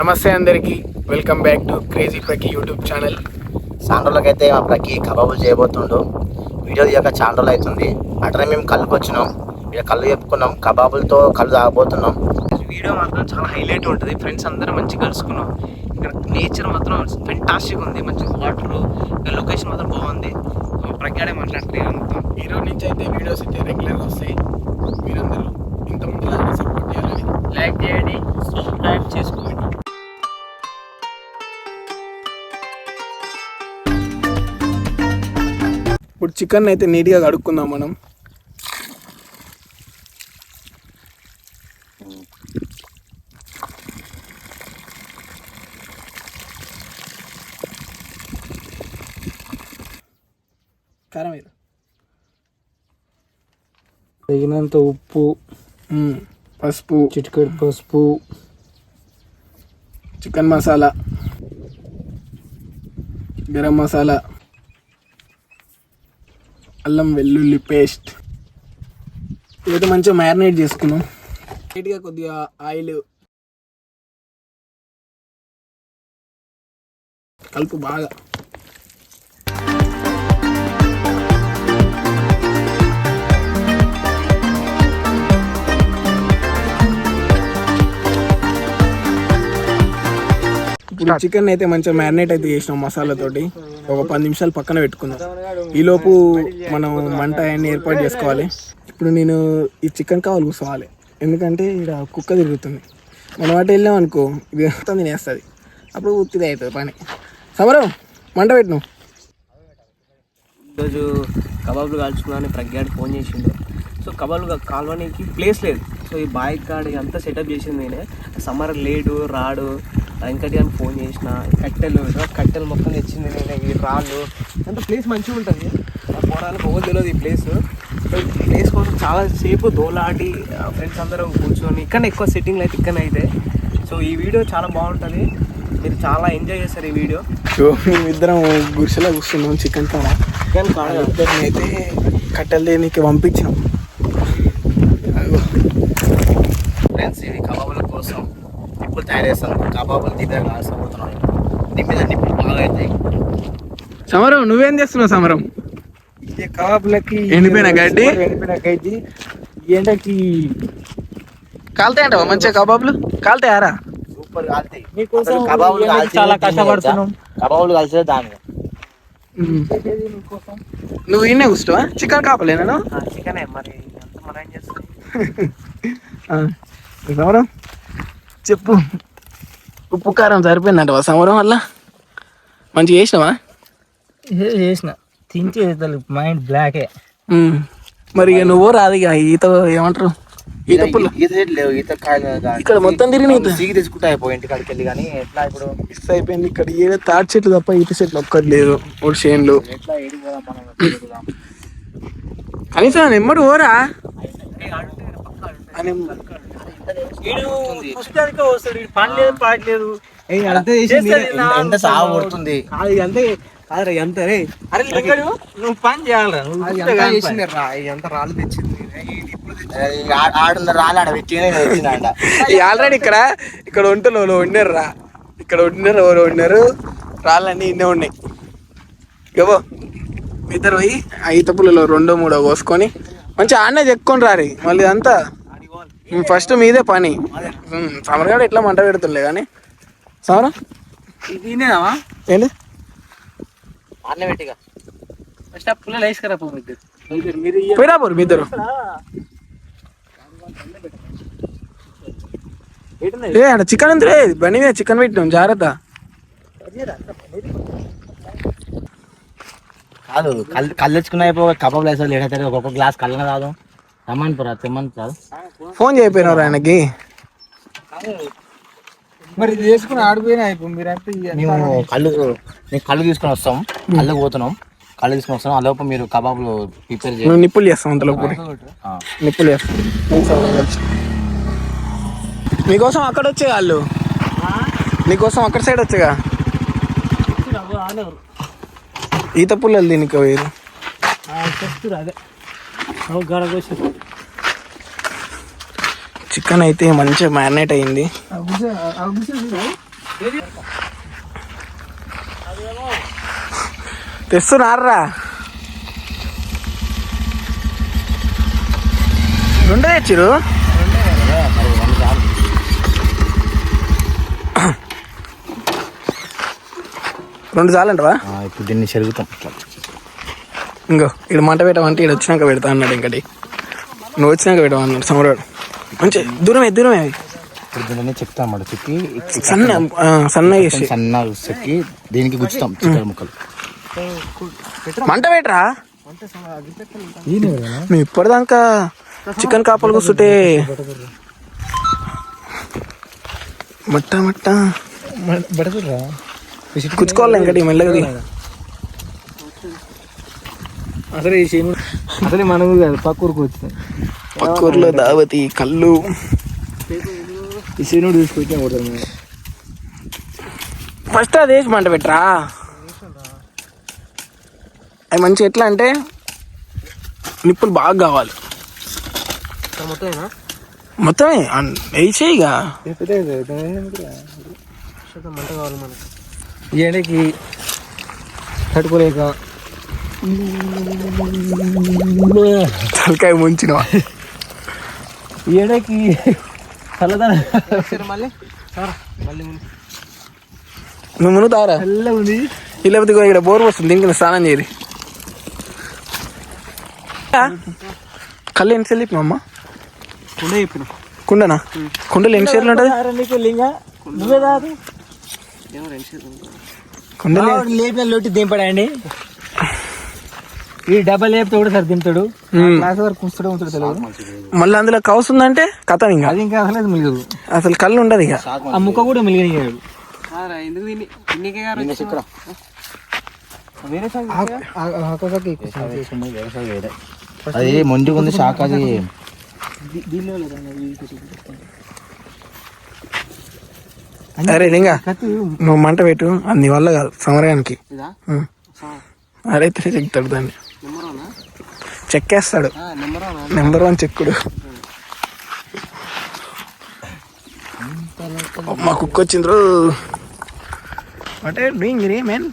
నమస్తే అందరికీ. Welcome back to crazy ప్రకి YouTube channel సాండ్రోలకైతే మా ప్రకి కబాబులు చేయబోతుండు. వీడియో తీయక చాలా రోజులు అవుతుంది. అట్లనే మేము కళ్ళుకి వచ్చినాం. ఇక కళ్ళు చెప్పుకున్నాం. కబాబులతో కళ్ళు తాగబోతున్నాం. వీడియో మాత్రం చాలా హైలైట్ ఉంటుంది. ఫ్రెండ్స్ అందరూ మంచిగా కలుసుకున్నాం. ఇక్కడ నేచర్ మాత్రం ఫెంటాస్టిక్ ఉంది. మంచి వాటర్ లొకేషన్ మాత్రం బాగుంది. ప్రజ్ఞాడే మాట్లాడుతుంది మొత్తం ఈ రోజు నుంచి అయితే వీడియోస్ అయితే రెగ్యులర్గా వస్తాయి. మీరందరూ ఇంత ముందు సపోర్ట్ చేయాలని. లైక్ చేయండి. సబ్స్క్రైబ్ చేసుకోండి. ఇప్పుడు చికెన్ అయితే నీట్గా కడుక్కుందాం మనం. కారం తగినంత ఉప్పు. పసుపు. చిటికెడు పసుపు. చికెన్ మసాలా. గరం మసాలా. అల్లం వెల్లుల్లి పేస్ట్. ఇదైతే మంచిగా మ్యారినేట్ చేసుకున్నాం. లైట్గా కొద్దిగా ఆయిల్ కలుపు బాగా ఇప్పుడు చికెన్ అయితే మంచిగా మ్యారినేట్ అయితే చేసినాం మసాలాతోటి ఒక పది నిమిషాలు పక్కన పెట్టుకుందాం. ఈలోపు మనం మంట అన్ని ఏర్పాటు చేసుకోవాలి. ఇప్పుడు నేను ఈ చికెన్ కావాలి కూర్చోవాలి. ఎందుకంటే ఇక్కడ కుక్క తిరుగుతుంది. మనం అటు వెళ్ళాం అనుకో ఇది మొత్తం తినేస్తుంది. అప్పుడు ఉత్తిది అవుతుంది పని. సమరం మంట పెట్టినాం ఈరోజు కబాబులు కాల్చుకున్నాను ప్రగ్గాడు ఫోన్ చేసిండు. సో కబాబులు కాలవడానికి ప్లేస్ లేదు. సో ఈ బాయ్ కాడ అంతా సెటప్ చేసింది నేనే. సమ్మర్ లేడు రాడు. వెంకటి అని ఫోన్ చేసిన కట్టెలు కట్టెలు మొత్తం తెచ్చింది నేనే ఈ రాళ్ళు. అంత ప్లేస్ మంచిగా ఉంటుంది. ఆ పోరాలకు ఓ తెలియదు ఈ ప్లేస్ ఈ ప్లేస్ కోసం చాలా సేపు దోలాడి ఫ్రెండ్స్ అందరం కూర్చొని ఇక్కడ ఎక్కువ సెట్టింగ్లు అయితే ఇక్కడ అయితే. సో ఈ వీడియో చాలా బాగుంటుంది. మీరు చాలా ఎంజాయ్ చేస్తారు ఈ వీడియో సో మేమిద్దరం గుడిసెలో కూర్చున్నాం చికెన్ కాడ చికెన్ కాడ ఇద్దరిని అయితే కట్టెలు దేనికి పంపించినాం అదిగో. ఫ్రెండ్స్ ఇవి కబాబుల కోసం నిప్పులు తయారు కబాబులు బాగా అవుతాయి సమరం నువ్వేం చేస్తున్నావు సమరం? ఈ కబాబులకి ఎండిపోయిన గడ్డి? ఎండిపోయిన గడ్డి ఎండకి కాలుతాయంటావా మంచిగా కబాబులు? కాలుతాయారా సూపర్ కాలుతాయి. మీకోసం కబాబులు ఎండకి చాలా కష్టపడుతున్నాం. కబాబులు కలిసేది దాని నువ్వు ఇన్నే కూర్చోవా చికెన్ కాపలేనా చికెనే మరి. ఎంత మనం ఏం చేస్తాం సమరం. చెప్పు. ఉప్పు కారం సరిపోయిందంట సమరం వల్ల. మంచిగా చేసినావా? చేసిన. తింటే మైండ్ బ్లాకే. మరి ఇక నువ్వు రాదు ఇక ఈత ఏమంటారు? ఈత పుల్ల. ఈత ఇక్కడ మొత్తం తిరిగి సీగి తెచ్చుకుంటే అయిపోయి ఇంటికాడికి వెళ్ళి కానీ ఎట్లా ఇప్పుడు? మిస్ అయిపోయింది ఇక్కడ. ఏదో తాటి చెట్లు తప్ప ఈత చెట్లు ఒక్కటి లేదు. చేనులు ఎట్లా తిరుగుదాం? కనీసం నెమ్మడు ఓరా అని పుస్తకానికే వస్తాడు. వీడు పని లేదు పాడలేదు అంతే ఎంత- సాగు అంతే. కాదురా ఎంత రే. అరే లింగడు నువ్వు పని చేయాలరా. నువ్వు ఎంత రా రాళ్ళు తెచ్చింది? ఆల్రెడీ ఇక్కడ ఇక్కడ వంటలు వాళ్ళు వండారు రా ఇక్కడ వండినారు ఎవరు వండారు రాళ్ళన్నీ ఇన్నే ఉన్నాయి. ఇవ్వ ఇద్దరు పోయి ఆ ఈత పుల్లలో రెండో మూడో కోసుకొని మంచిగా ఆడనే చెక్కొని రారి మళ్ళీ అంతా ఫస్ట్ మీదే పని. సమరగాడు ఎట్లా మంట పెడుతుండే కానీ? సమరం? ఏంటి? అన్న పెట్టిగా. ఫస్ట్ ఆ పుల్లలు వేసుకురా పో మీరు పోయిరా పోరు మీ ఇద్దరు. ఏ ఆడ చికెన్ రే బండి మీద చికెన్ పెట్టినాం జాగ్రత్త. కాదు కళ్ళు కళ్ళు తెచ్చుకున్న అయిపోయి కబాబులు వేసారు లేడతారు ఒక్కొక్క గ్లాస్ కళ్ళన కాదు రమ్మని పోరా తెమ్మని కాదు ఫోన్ చేయకపోయినారు ఆయనకి. మరి ఇది వేసుకుని ఆడిపోయినా మీరంతా మేము కళ్ళు మేము కళ్ళు తీసుకొని వస్తాం. కళ్ళు పోతున్నాం. కళ్ళు తీసుకొని వస్తాం. ఆ లోపు మీరు కబాబులు ప్రిపేర్ చేయండి. నువ్వు నిప్పులు చేస్తాం అంతలో ఆ. నిప్పులు చేస్తాం మీకోసం అక్కడ వచ్చే వాళ్ళు. నీకోసం అక్కడ సైడ్ వచ్చేగా ఈత పుల్లలు దీనికి వేరు చెప్తురు అదే. చికెన్ అయితే మంచిగా మ్యారినేట్ అయింది. తెస్తున్నారా రెండు తెచ్చిరు రెండు చాలంటవా? ఇప్పుడు దీన్ని చెరుగుతాం ఇంకో ఇక్కడ మంట పెట్టమంటే ఇక్కడ వచ్చినాక పెడతా అన్నాడు ఇంకటి. నువ్వు వచ్చినాక పెట్టమన్నాడు సమరాడు మంచి దూరమే దూరమే. ఇప్పుడు దీన్ని చెప్తాం అన్నమాట చెక్కి సన్న సన్న చేసి. సన్న చెక్కి దీనికి గుచ్చుతాం చికెన్ ముక్కలు. మంట పెట్టరా? నువ్వు ఇప్పటిదాకా చికెన్ కాపలు కూర్చుంటే మట్ట మట్ట. కుచ్చుకోవాలి ఇంకటి మెల్లగది అసలు ఈ సీన్ అసలు మనము కాదు పక్క ఊరికి వచ్చినాయి పక్కూర్లో దావతి కళ్ళు ఈ సీనుడు తీసుకొచ్చి కొడతారు మేము ఫస్ట్ అది వేసి మంట పెట్టరా? అది మంచి ఎట్లా అంటే నిప్పులు బాగా కావాలి. మొత్తమే అన్- వేసేయిగా మంట కావాలి మనకు. ఎండకి తట్టుకోలేక తలకాయ ముంచినవా? ఈ ఎండకి చల్లదన మళ్ళీ? మళ్ళీ నువ్వు మునుగుతావరా చల్ల ఉంది. లేకపోతే ఇక్కడ బోర్ వస్తుంది దీనికి స్నానం చేయరు కళ్ళు ఎన్ని సెల్లి మా అమ్మ ఉండే చెప్పిన కుండనా? కుండలు ఎన్ని సేర్లు ఉంటుంది? కుండలు లేపిన లోటి దింపడండి. ఈ డబ్బా లేపితే కూడా సరే దింపుతాడు. క్లాస్ వరకు కూర్చుంటే ఉంటాడు తెలియదు మళ్ళీ అందులో కౌసు ఉందంటే కథ ఇంకా. అది ఇంకా అసలు మిగదు అసలు కళ్ళు ఉండదు ఇక. ఆ ముక్క కూడా మిలిగనియాడు అది మొండిగా ఉంది శాఖ అది. అరే లింగా నువ్వు మంట పెట్టు. అది నీ వల్ల కాదు సమరానికి. అరే ఇతనే చెక్తాడు దాన్ని చెక్కేస్తాడు నెంబర్ వన్ నెంబర్ వన్ చెక్కుడు. మా కుక్క వచ్చిండ్రు అంటే డూయింగ్ రే మెన్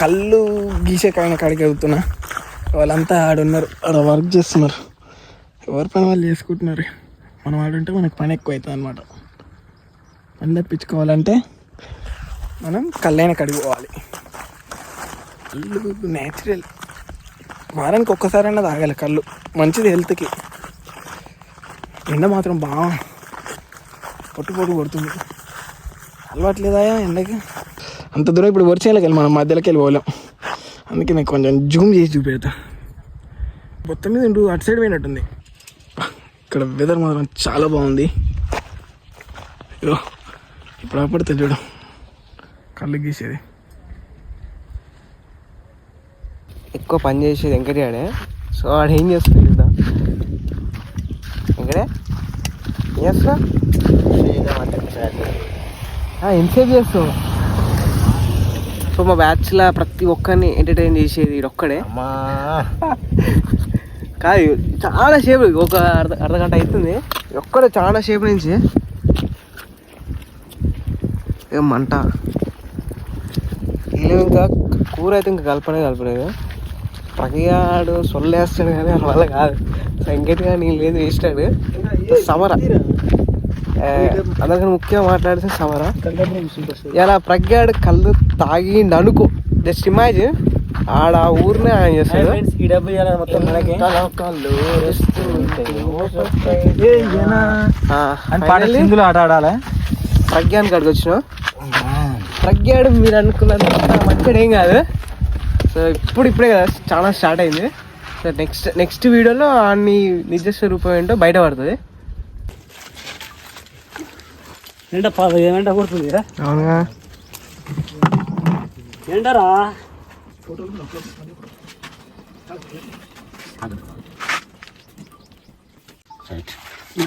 కళ్ళు గీసే కాయన కాడికి వెళ్తున్నా. వాళ్ళంతా ఆడున్నారు ఆడ వర్క్ చేస్తున్నారు. ఎవరి పని వాళ్ళు చేసుకుంటున్నారు? మనం ఆడుంటే మనకు పని ఎక్కువ అవుతుంది అనమాట పని తప్పించుకోవాలంటే మనం కళ్ళైన కడిగి పోవాలి. కళ్ళు న్యాచురల్ వారానికి ఒక్కసారైనా తాగాలి కళ్ళు. మంచిది హెల్త్కి ఎండ మాత్రం బాగా పొట్టు పొట్టు కొడుతుంది. అలవాట్లేదా ఎండకి? అంత దూరం ఇప్పుడు వర్షాలకు వెళ్ళి మనం మధ్యలోకి వెళ్ళి పోలేం. అందుకే నేను కొంచెం జూమ్ చేసి చూపెడతా. మొత్తం మీద ఇంటూ అటు సైడ్ పోయినట్టుంది. ఇక్కడ వెదర్ మాత్రం చాలా బాగుంది. ఇప్పుడు పడితే తెలియడం కళ్ళు గీసేది. ఎక్కువ పని చేసేది వెంకటగాడే సో వాడు ఏం చేస్తుంది చూద్దా. వెంకటే? ఏం చేస్తా ఎంతసేపు చేస్తావు సో మా బ్యాచ్లో ప్రతి ఒక్కరిని ఎంటర్టైన్ చేసేది ఒక్కడే. కాదు చాలా సేపు ఒక అర్ధ అర్ధ గంట అవుతుంది ఒక్కడే చాలా సేపు నుంచి. ఏం మంట? వీళ్ళు ఇంకా కూర అయితే ఇంకా కలపనే కలపలేదు. ప్రగియాడు సొల్లేస్తాడు కానీ వాళ్ళ కాదు. సంకేట్గా నీళ్ళు లేదు వేస్తాడు సమర. ఏ, అందరికన్నా ముఖ్యంగా మాట్లాడితే సమర. ఇలా ప్రజ్ఞాడు కళ్ళు తాగిండు అనుకో. జస్ట్ ఇమాజిన్ ఆడ ఆ ఊరినే ఆయన చేస్తాడు. ఈ డబ్బు మొత్తం ఆట ఆడాలి? ప్రజ్ఞానికి అడిగి వచ్చిన ప్రజ్ఞాడు మీరు అనుకున్నంత మంచిగా ఏం కాదు. సో ఇప్పుడు ఇప్పుడే కదా చాలా స్టార్ట్ అయింది. సో నెక్స్ట్ నెక్స్ట్ వీడియోలో అన్ని నిజ స్వరూపం ఏంటో బయట పడుతుంది. అవునా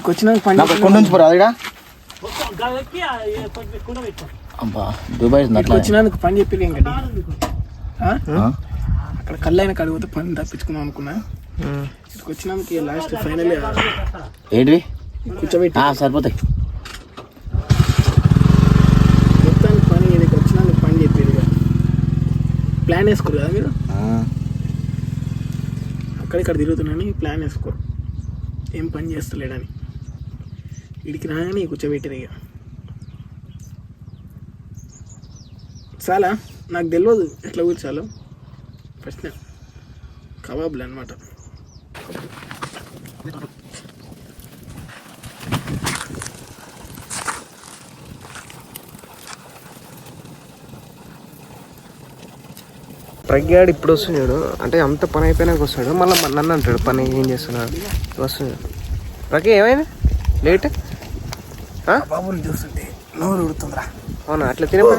వచ్చినాక పని నాకు కొండ నుంచి అబ్బా దుబాయ్ వచ్చినందుకు పని చెప్పి? అక్కడ కళ్ళైన కడిగితే పని తప్పించుకుందాం అనుకున్నా. ఇక్కడికి వచ్చినాక లాస్ట్ ఫైనల్ ఏంటివి కూర్చోబెట్టి. సరిపోతాయి. మొత్తానికి పని ఇక్కడికి వచ్చినాక పని చెప్పేది. ప్లాన్ వేసుకోరు కదా మీరు? అక్కడిక్కడ తిరుగుతున్నాని ప్లాన్ వేసుకోరు ఏం పని చేస్తలేడని. ఇడికి రాగానే కూర్చోబెట్టారు ఇక. చాలా నాకు తెలియదు ఎట్లా కూర్చోాలో ఫస్ట్ కబాబ్లు అనమాట ప్రజ్ఞాడు ఇప్పుడు వస్తున్నాడు. అంటే అంత పని అయిపోయినాక వస్తాడు మళ్ళీ నన్ను అంటాడు పని ఏం చేస్తున్నాడు వస్తున్నాడు. ప్రజ్ఞ ఏమైంది? లేట్? కబాబులు చూస్తుంటే నోరు ఉడుతుందిరా అవునా? అట్లా తినపా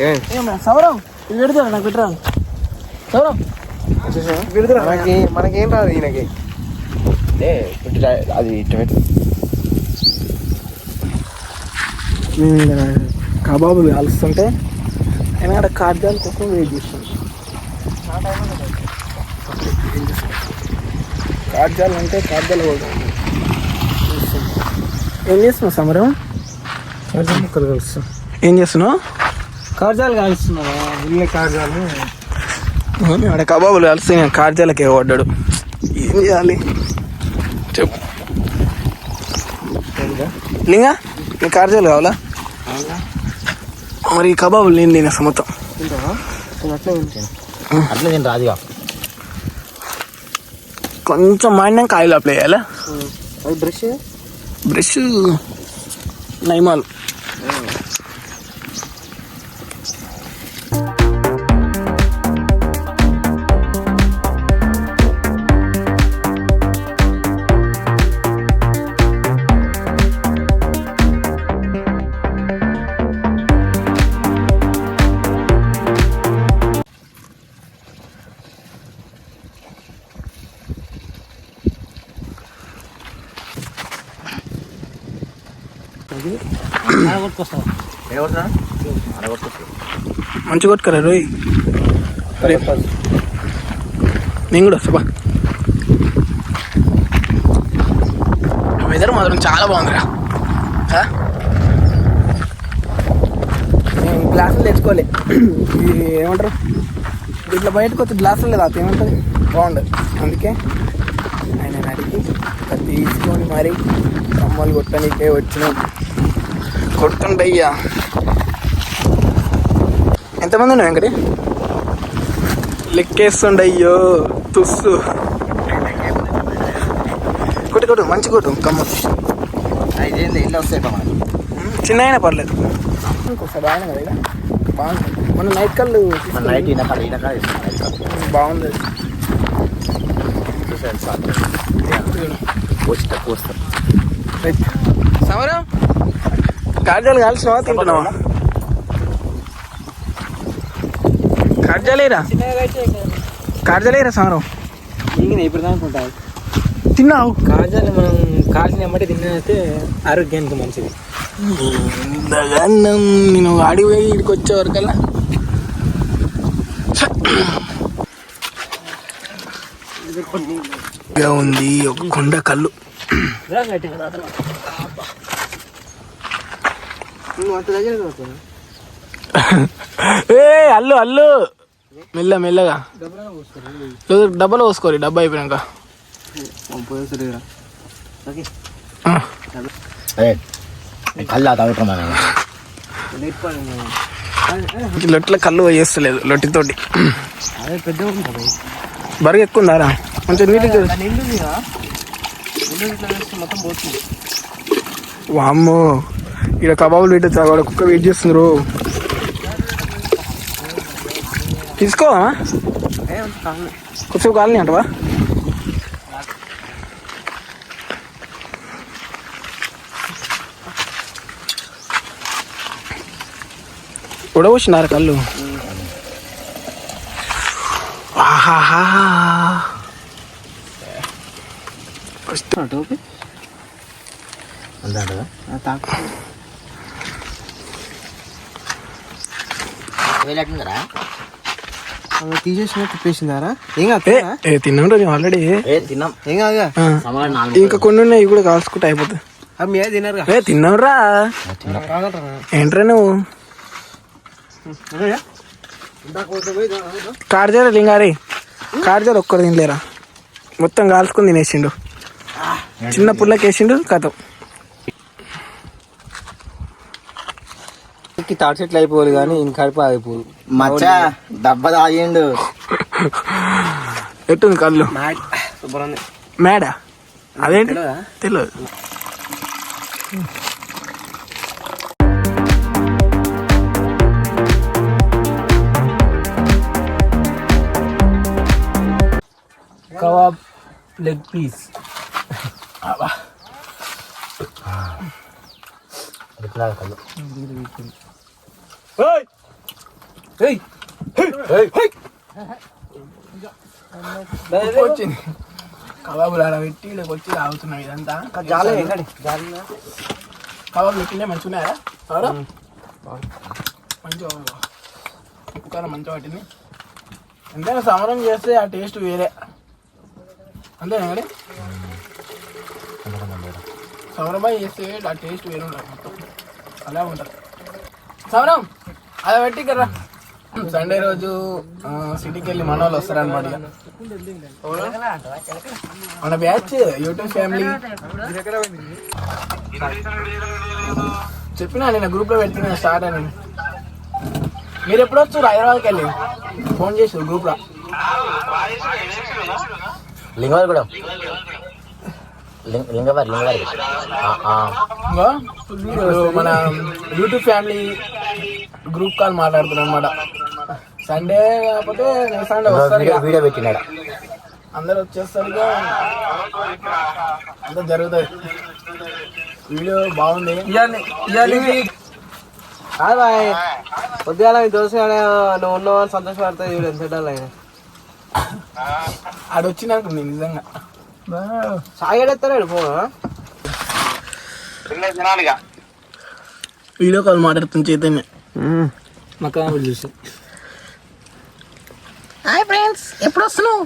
ఏమైంది ఏమన్నా సౌరం ఇది పెడతారా నాకు పెట్టరా సౌరం మనకి మనకేం రాదు ఈయనకి. అది ఇటు పెట్టు. మేము ఇక్కడ కబాబులు కాలుస్తుంటే ఆయన అక్కడ కార్జాల కోసం వెయిట్ చేస్తుంది. కార్జాలు అంటే కార్జాలు కూడా. ఏం చేస్తున్నావు సమరం కార్జాలు ముక్కలు కలుస్తాం. ఏం చేస్తున్నావు? కార్జాలు కాలుస్తున్నావా? ఉల్లి కార్జాలు. అక్కడ కబాబులు కలిస్తే నేను కార్జాలకే పడ్డాడు ఏం చేయాలి? చెప్పు. లింగా నీ కార్జాలు కావాలా? మరి ఈ కబాబులు నేను తినే మొత్తం. అట్లా నేను రాదుగా. కొంచెం మాడినాక ఆయిల్ అప్లై చేయాలా? అది బ్రష్? బ్రష్ నైమాల్. మంచి కొట్టుకరా రోయ్. నేను కూడా వస్తా బా వెదర్ మాత్రం చాలా బాగుందిరా? నేను గ్లాసులు తెచ్చుకోలే. ఇది ఏమంటారు? ఇట్లా బయటకు వచ్చి గ్లాసులు లేదా ఏమంటుంది బాగుండదు. అందుకే ఆయన అడిగి తీసుకొని మరి కమ్మలు కొట్టడానికే వచ్చినాం. కొడుతుండయ్యా ఎంతమంది ఉన్నావు వెంకటి? లెక్కేస్తుండయ్యో తుస్సు. కొట్టు కొట్టు మంచి కొట్టు కమ్మ. ఇదేంది ఇల్లు వస్తాయి చిన్న అయినా పర్లేదు. ఇంకోసారి ఆయన కదా బాగుంది. మన నైట్ కళ్ళు మన నైట్ ఇనకాడ ఇనకాడ బాగుంది. పోస్తా పోస్తా రైట్. సమరం. కార్జాలు కాల్సినవా తింటున్నావా? కార్జాలేరా కార్జాలేరా సమరం ఇంక ఇప్పుడు అనుకుంటా తిన్నావు? కార్జాలు మనం కాల్చిన ఎమ్మటి తిన్నైతే ఆరోగ్యానికి మంచిది. ఇంతగానం నేను ఆడికి పోయి ఇక్కడికి వచ్చే వరకల్లా. ఉంది ఒక కొండ కళ్ళు. ఏ అల్లు అల్లు. మెల్ల మెల్లగా. లేదు డబ్బాలో పోసుకోరు డబ్బా అయిపోయాక లొట్ల కళ్ళు వేస్తలేదు లొట్టితోటి. అదే పెద్ద ఉంటుంది బరుగు ఎక్కువ ఉందారా కొంచెం పోతుంది. వామ్మో. ఇక్కడ కబాబులు పెట్టి అక్కడ కుక్క వెయిట్ చేస్తున్నారు తీసుకోవా? కొంచెం కాలనీ అంటవా? ఉడవచ్చినారు కళ్ళు. ఆహాహా. వస్తా టోపీ. అంతే తాకు. తీసేసిన తిప్పేసిందారా? ఏం తిన్నాం ఆల్రెడీ తిన్నాం. ఏం ఇంకా కొన్ని ఉన్నాయి కూడా కాల్చుకుంటే అయిపోతుంది మీరే ఏ తిన్నావురా? ఏంట్రా నువ్వు? కార్జర్ లింగారి? కార్జర్ ఒక్కడు తినలేరా? మొత్తం కాల్చుకుని తినేసిండు. చిన్న పుల్లకి వేసిండు కథం తాటి చెట్లు అయిపోవాలి కానీ ఇంక కడుపు ఆగిపోదు. మచ్చ దెబ్బ తాగిండు. ఎట్టుంది కళ్ళు. మేడా అదేంటి? తెలియదు కబాబ్ లెగ్ పీస్ కళ్ళు వచ్చింది కబాబులు ఆడ పెట్టి ఇక్కడికి వచ్చి తాగుతున్నాం ఇదంతా జాలే కబాబులు పెట్టిండే మంచిగా ఉన్నాయా ఎవరు మంచిగా ఉప్పు కారం మంచిగా పట్టింది ఎంతైనా సమరం చేస్తే ఆ టేస్ట్ వేరే అంతేనా మరి సమరమై చేస్తే ఆ టేస్ట్ వేరే ఉంటుంది మొత్తం అలా ఉంటుంది సమరం అది పెట్టి కదా సండే రోజు సిటీకి వెళ్ళి మన వాళ్ళు వస్తారనమాట. మన బ్యాచ్ యూట్యూబ్ ఫ్యామిలీ. చెప్పినా నేను గ్రూప్లో పెడుతున్నా స్టార్ట్ అని మీరు ఎప్పుడు వచ్చారు? హైదరాబాద్కి వెళ్ళి. ఫోన్ చేసారు గ్రూప్లో. లింగవారి కూడా లింగవారి లింగవారి మన యూట్యూబ్ ఫ్యామిలీ గ్రూప్ కాల్ మాట్లాడుతున్నాం అనమాట సండే కాకపోతే సండే వస్తారు వీడియో పెట్టినాడు? అందరు వచ్చేస్తారు ఇక అంతా జరుగుతుంది. వీడియో బాగుంది. కాదు బాయ్ పొద్దుగాల మీ దోశ నువ్వు ఉన్నావు అని సంతోషపడతాయి చూడు ఎంత డల్ అయినా. ఆడ వచ్చినాక నేను నిజంగా. సాగడెత్తాడు ఫోన్. వీడియో కాల్ మాట్లాడుతున్న చైతన్య. మా కబాబులు చూసి. హాయ్ ఫ్రెండ్స్ ఎప్పుడు వస్తున్నావు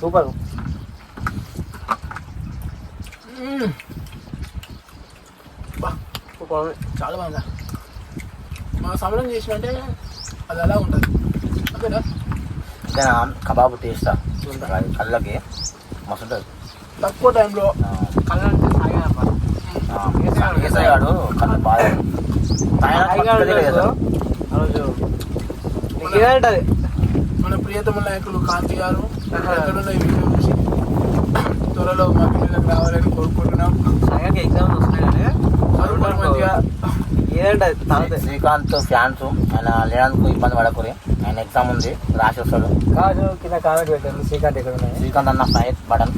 సూపర్. సూపర్. చాలా బాగా మా సమరం చేసినట్టే అది అలా ఉంటుంది. ఓకేనా? ఇదేనా కబాబు టేస్ట్ కళ్ళకి మస్తు ఉంటుంది తక్కువ టైంలో వేసాడు కళ్ళు బాగా. ఏదంటది మన ప్రియతమ నాయకులు కాంతి గారు ఎక్కడున్న ఈ వీడియో చూసి త్వరలో మా పిల్లలకు రావాలని కోరుకుంటున్నాం. సాగకి ఎగ్జామ్స్ వస్తున్నాయి మంచిగా శ్రీకాంత్ ఫ్యాన్స్. ఆయన లేనందుకు ఇబ్బంది పడకూరి. ఆయన ఎగ్జామ్ ఉంది రాసి వస్తాడు. కాదు కింద కామెంట్ పెట్టాను శ్రీకాంత్ ఎక్కడ ఉన్నాయి శ్రీకాంత్ అన్న ఫైట్ బటన్.